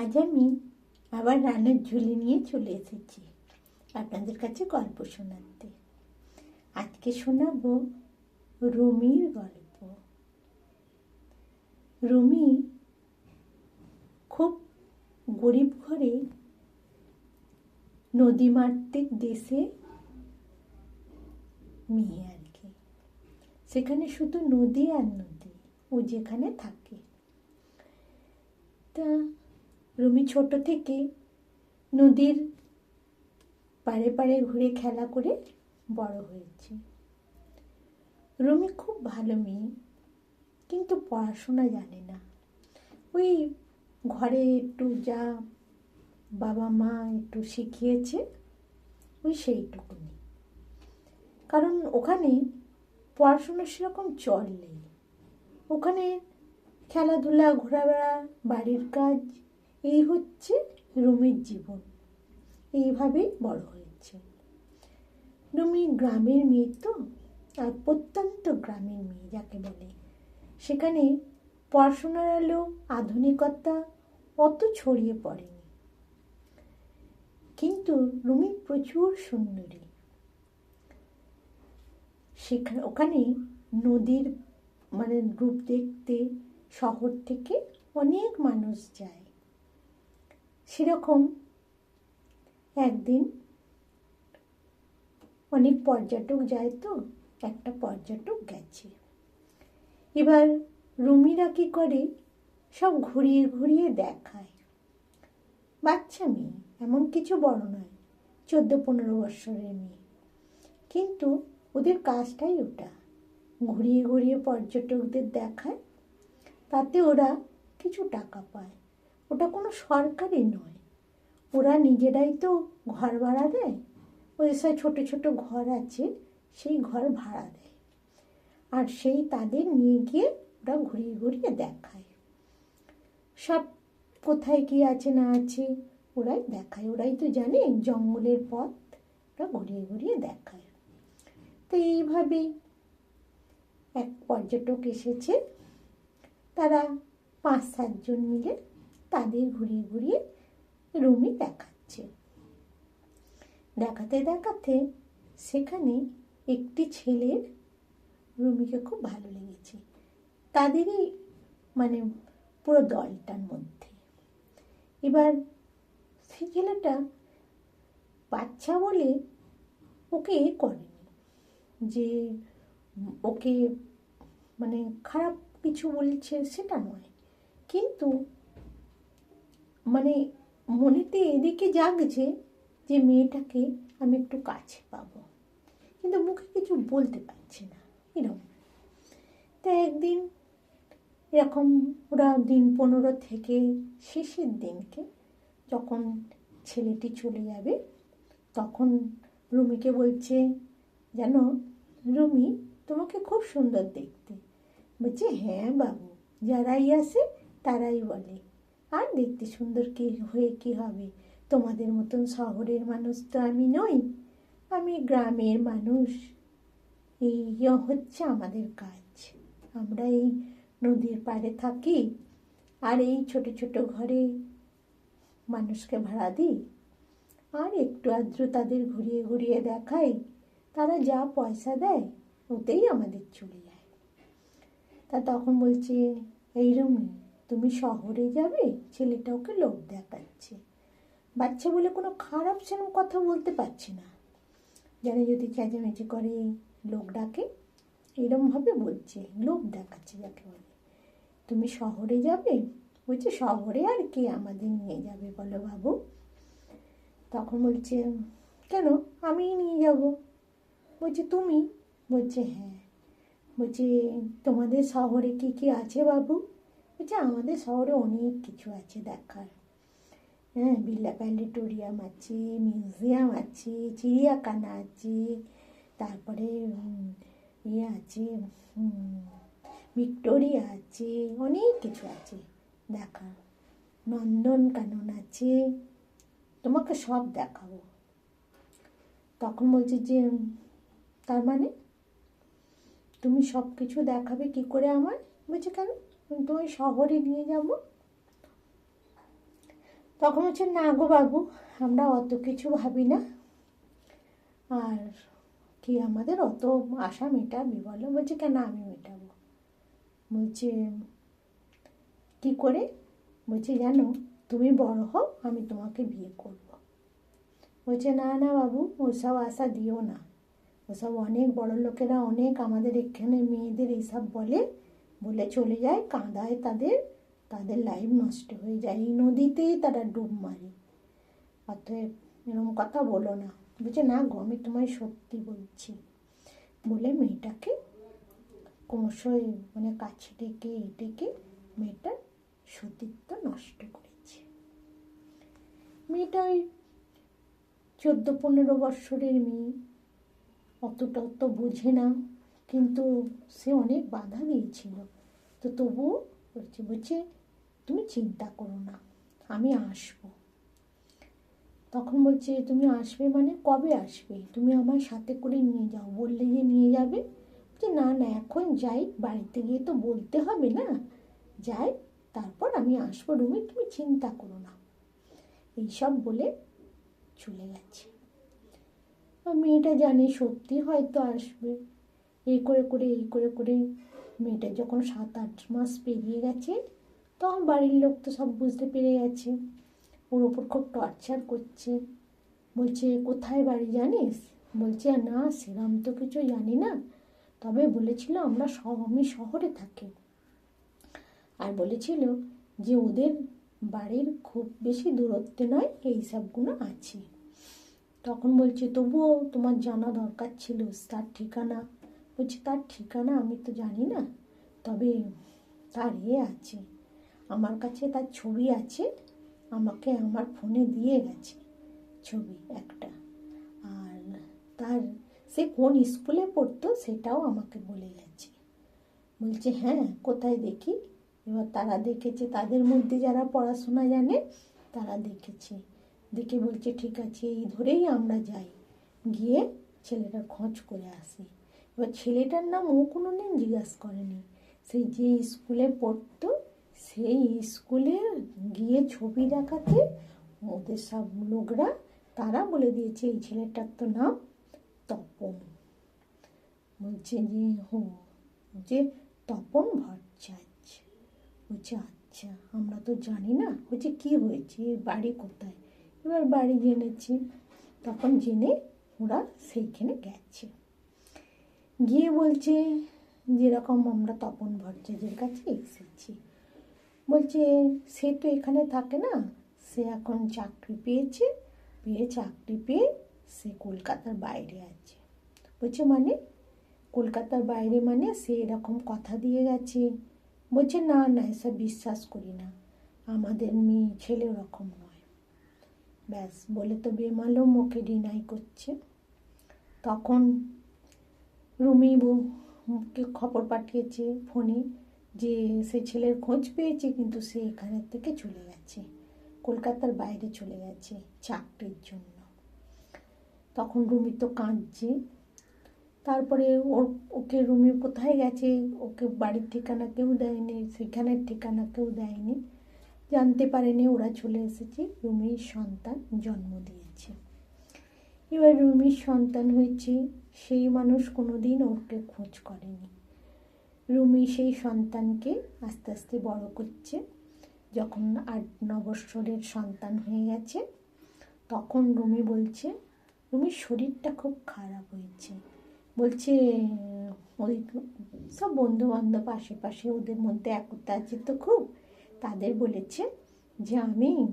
আজ আমি আবার রান্নার ঝুলি নিয়ে চলে এসেছি আপনাদের কাছে গল্প শোনাতে। আজকে শোনাবো রুমির গল্প। রুমি খুব গরিব ঘরে নদীমাতৃক দেশে মেয়ে আর কি সেখানে শুধু নদী আর নদী, ও যেখানে থাকে। তা রুমি ছোট থেকে নদীর পারে পারে ঘুরে খেলা করে বড় হয়েছে। রুমি খুব ভালো মেয়ে, কিন্তু পড়াশোনা জানে না। ওই ঘরে একটু যা বাবা মা একটু শিখিয়েছে, ওই সেইটুকুনি কারণ ওখানে পড়াশোনা সেরকম চল নেই। ওখানে খেলাধুলা ঘোরাবেড়া বাড়ির কাজ এই হচ্ছে রুমির জীবন। এইভাবেই বড় হয়েছে। রুমি গ্রামের মেয়ে তো, আর প্রত্যন্ত গ্রামের মেয়ে যাকে বলে। সেখানে পড়াশোনার আলো, আধুনিকতা অত ছড়িয়ে পড়েনি। কিন্তু রুমি প্রচুর সুন্দরী। সেখানে ওখানে নদীর মানে রূপ দেখতে শহর থেকে অনেক মানুষ যায়। সেরকম একদিন অনেক পর্যটক যায় তো, একটা পর্যটক গেছে। এবার রুমিরা কি করে? সব ঘুরিয়ে ঘুরিয়ে দেখায়। বাচ্চা মেয়ে, এমন কিছু বড় নয়, চোদ্দ পনেরো বৎসরের মেয়ে। কিন্তু ওদের কাজটাই ওটা। ঘুরিয়ে ঘুরিয়ে পর্যটকদের দেখায়, তাতে ওরা কিছু টাকা পায়। ওটা কোনো সরকারি নয়। ওরা নিজেরাই তো ঘর ভাড়া দেয়। ওদের সব ছোটো ছোটো ঘর আছে, সেই ঘর ভাড়া দেয়। আর সেই তাদের নিয়ে গিয়ে ওরা ঘুরিয়ে ঘুরিয়ে দেখায়। সব কোথায় কি আছে না আছে ওরাই দেখায়। ওরাই তো জানে জঙ্গলের পথ। ওরা ঘুরিয়ে ঘুরিয়ে দেখায়। তো এইভাবেই এক পর্যটক এসেছে। তারা পাঁচ সাতজন মিলে তাদের ঘুরিয়ে ঘুরিয়ে রুমি দেখাচ্ছে। দেখাতে দেখাতে সেখানে একটি ছেলের রুমিকে খুব ভালো লেগেছে। তাদেরই মানে পুরো দলটার মধ্যে। এবার সেই ছেলেটা বাচ্চা বলে ওকে এ করেনি যে ওকে মানে খারাপ কিছু বলছে সেটা নয়। কিন্তু মানে মনেতে এদিকে জাগছে যে মেয়েটাকে আমি একটু কাছে পাবো। কিন্তু মুখে কিছু বলতে পারছি না, এরকম। তা একদিন এরকম ওরা দিন পনেরো থেকে শেষের দিনকে যখন ছেলেটি চলে যাবে, তখন রুমিকে বলছে যেন রুমি তোমাকে খুব সুন্দর দেখতে। বলছে হ্যাঁ বাবু, যারাই আসে তারাই বলে। আর দেখতে সুন্দর কি হয়ে কি হবে? তোমাদের মতন শহরের মানুষ তো আমি নই, আমি গ্রামের মানুষ। এই হচ্ছে আমাদের কাজ। আমরা এই নদীর পাড়ে থাকি আর এই ছোট ছোট ঘরে মানুষকে ভাড়া দিই। আর একটু আদ্র তাদের ঘুরিয়ে ঘুরিয়ে দেখাই, তারা যা পয়সা দেয় ওতেই আমাদের চলে যায়। তা তখন বলছে, এই তুমি শহরে যাবে, ছেলেটা ওকে লোক দেখাচ্ছে। বাচ্চা বলে কোনো খারাপ সেরকম কথা বলতে পারছে না। জানে যদি চেঁচামেচি করে, লোক ডাকে এরমভাবে বলছে লোক দেখাচ্ছে যাকে বলে। তুমি শহরে যাবে? বলছে, শহরে আর কে আমাদের নিয়ে যাবে বলো বাবু? তখন বলছে, কেন? আমিই নিয়ে যাব। বলছে, তুমি? বলছে হ্যাঁ। বলছে, তোমাদের শহরে কি কি আছে বাবু? বলছে আমাদের শহরে অনেক কিছু আছে দেখার। হ্যাঁ বিড়লা প্যান্ডেটোরিয়াম আছে, মিউজিয়াম আছে, চিড়িয়াখানা আছে, তারপরে ইয়ে আছে ভিক্টোরিয়া আছে, অনেক কিছু আছে দেখার। নন্দন কানন আছে, তোমাকে সব দেখাবো। তখন বলছে যে, তার মানে? তুমি সব কিছু দেখাবে কি করে আমার বলছে, কেন? তোমায় শহরে নিয়ে যাব। তখন হচ্ছে, না গো বাবু, আমরা অত কিছু ভাবি না। আর কি, আমাদের অত আশা মেটাবি? বলো। বলছে, কেন আমি মেটাবো? বলছে, কি করে? বলছে, জানো, তুমি বড় হও, আমি তোমাকে বিয়ে করব। বলছে, না না বাবু, ওসব আশা দিও না। ওসব অনেক বড় লোকেরা অনেক আমাদের এখানে মেয়েদের এইসব বলে বলে চলে যায়, কাঁদায় তাদের তাদের লাইফ নষ্ট হয়ে যায়। এই নদীতেই তারা ডুব মারে। অতএব এরকম কথা বলো না। বলছে, না গো, আমি তোমায় সত্যি বলছি। বলে মেয়েটাকে ক্রমশই মানে কাছে ডেকে ডেকে মেয়েটার সতীত্ব নষ্ট করেছে। মেয়েটা ওই চোদ্দ পনেরো বৎসরের মেয়ে অতটা অত বোঝে না। কিন্তু সে অনেক বাধা দিয়েছিল। তো তবুও বলছে বলছে, তুমি চিন্তা করো না, আমি আসব। তখন বলছে, তুমি আসবে মানে কবে আসবে? তুমি আমার সাথে করে নিয়ে যাও। বললে যে, নিয়ে যাবে? যে না না, এখন যাই, বাড়িতে গিয়ে তো বলতে হবে না। যাই, তারপর আমি আসব রুমে, তুমি চিন্তা করো না। এইসব বলে চলে গেছে। মেয়েটা জানে সত্যি হয়তো আসবে। এই করে করে, এই করে করে মেয়েটা যখন সাত আট মাস পেরিয়ে গেছে, তখন বাড়ির লোক তো সব বুঝতে পেরে গেছে। ওর ওপর খুব টর্চার করছে। বলছে, কোথায় বাড়ি জানিস? বলছে, না, সেরম তো কিছু জানি না। তবে বলেছিল আমরা আমি শহরে থাকি। আর বলেছিল যে, ওদের বাড়ির খুব বেশি দূরত্বে নয়, এই সবগুলো আছে। তখন বলছে, তবুও তোমার জানা দরকার ছিল, তার ঠিকানা বলছে, তার ঠিকানা আমি তো জানি না, তবে তার এ আছে। আমার কাছে তার ছবি আছে, আমাকে আমার ফোনে দিয়ে গেছে ছবি একটা। আর তার, সে কোন স্কুলে পড়তো সেটাও আমাকে বলে গেছে। বলছে হ্যাঁ কোথায় দেখি? এবার তারা দেখেছে, তাদের মধ্যে যারা পড়াশোনা জানে, তারা দেখেছে। দেখে বলছে, ঠিক আছে, এই ধরেই আমরা যাই। গিয়ে ছেলেটার খোঁজ করে আসি। এবার ছেলেটার নাম ও কোনো দিন জিজ্ঞাসা করেনি। সেই যে স্কুলে পড়তো, সেই স্কুলে গিয়ে ছবি দেখাতে ওদের সব লোকরা, তারা বলে দিয়েছে, এই ছেলেটার তো নাম তপন। বলছে যে, হো, যে তপন ভট্টাচার্য। বলছে আচ্ছা আমরা তো জানি না। বলছে, কী হয়েছে? বাড়ি কোথায়? এবার বাড়ি জেনেছি। তখন জেনে ওরা সেইখানে গেছে। গিয়ে বলছে, যেরকম আমরা তপন ভট্টাচার্যের কাছে এসেছি। বলছে, সে তো এখানে থাকে না, সে এখন চাকরি পেয়েছে পেয়ে চাকরি পেয়ে সে কলকাতার বাইরে আছে। বলছে মানে? কলকাতার বাইরে মানে সে এরকম কথা দিয়ে গেছে? বলছে, না না, এসব বিশ্বাস করি না। আমাদের মেয়ে ছেলে ওরকম নয়। ব্যাস, বলে তো বেমালও মুখে ডিনাই করছে। তখন রুমি বউকে খবর পাঠিয়েছে ফোনে যে সে ছেলের খোঁজ পেয়েছে, কিন্তু সে এখানের থেকে চলে গেছে। কলকাতার বাইরে চলে গেছে চাকরির জন্য। তখন রুমি তো কাঁদছে। তারপরে ওর, ওকে রুমি কোথায় গেছে? ওকে বাড়ির ঠিকানা কেউ দেয়নি, সেখানের ঠিকানা কেউ দেয়নি। জানতে পারেনি ওরা চলে এসেছে। রুমির সন্তান জন্ম দিয়েছে। এবার রুমির সন্তান হয়েছে সেই মানুষ কোনো দিন ওকে খোঁজ করেনি। রুমি সেই সন্তানকে আস্তে আস্তে বড় করছে। যখন আট, ন বৎসরের সন্তান হয়ে গেছে, তখন রুমি বলছে রুমির শরীরটা খুব খারাপ হয়েছে। বলছে, ওই সব বন্ধু বান্ধব আশেপাশে ওদের মধ্যে একতা আছে তো খুব? তাদের বলেছে যে, আমি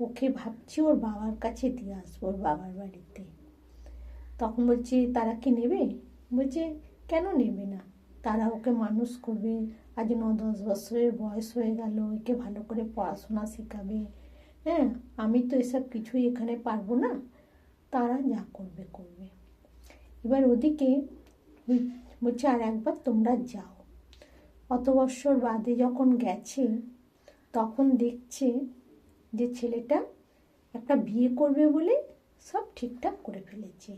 ওকে ভাবছি ওর বাবার কাছে দিয়ে আসব ওর বাবার বাড়িতে। তখন বলছি, তারা কি নেবে? বলছে, কেন নেবে না? তারা ওকে মানুষ করবে। আজ ন দশ বছরের বয়স হয়ে গেল একে ভালো করে পড়াশোনা শেখাবে। হ্যাঁ আমি তো এসব কিছুই এখানে পারব না। তারা যা করবে করবে। এবার ওদিকে বলছে, আর একবার তোমরা যাও। অত বৎসর বাদে যখন গেছে, তখন দেখছে যে ছেলেটা একটা বিয়ে করবে বলে সব ঠিকঠাক করে ফেলেছে।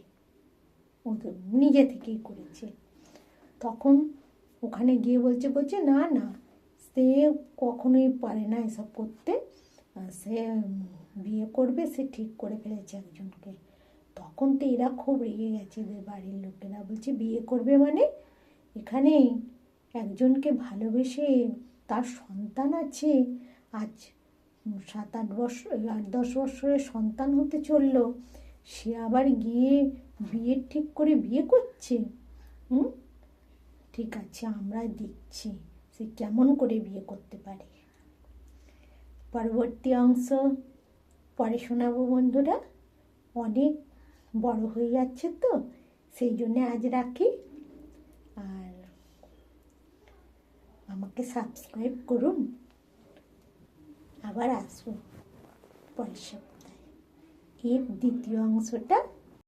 ওদের নিজে থেকেই করেছে। তখন ওখানে গিয়ে বলছে বলছে, না না, সে কখনোই পারে না এসব করতে। সে বিয়ে করবে, সে ঠিক করে ফেলেছে একজনকে। তখন তো এরা খুব রেগে গেছে এদের বাড়ির লোকেরা। বলছে, বিয়ে করবে মানে? এখানে একজনকে ভালোবেসে তার সন্তান আছে। আজ সাত আট বছর, আট দশ বছরের সন্তান হতে চলল। সে আবার গিয়ে বিয়ে ঠিক করে বিয়ে করছে? হুম? ঠিক আছে, আমরা দেখছি সে কেমন করে বিয়ে করতে পারে। পরবর্তী অংশ, পরে শোনাবো বন্ধুরা। অনেক বড় হয়ে যাচ্ছে তো, সেই জন্যে আজ রাখি। আর আমাকে সাবস্ক্রাইব করুন। আবার আসব পরের সপ্তাহে। এর দ্বিতীয় অংশটা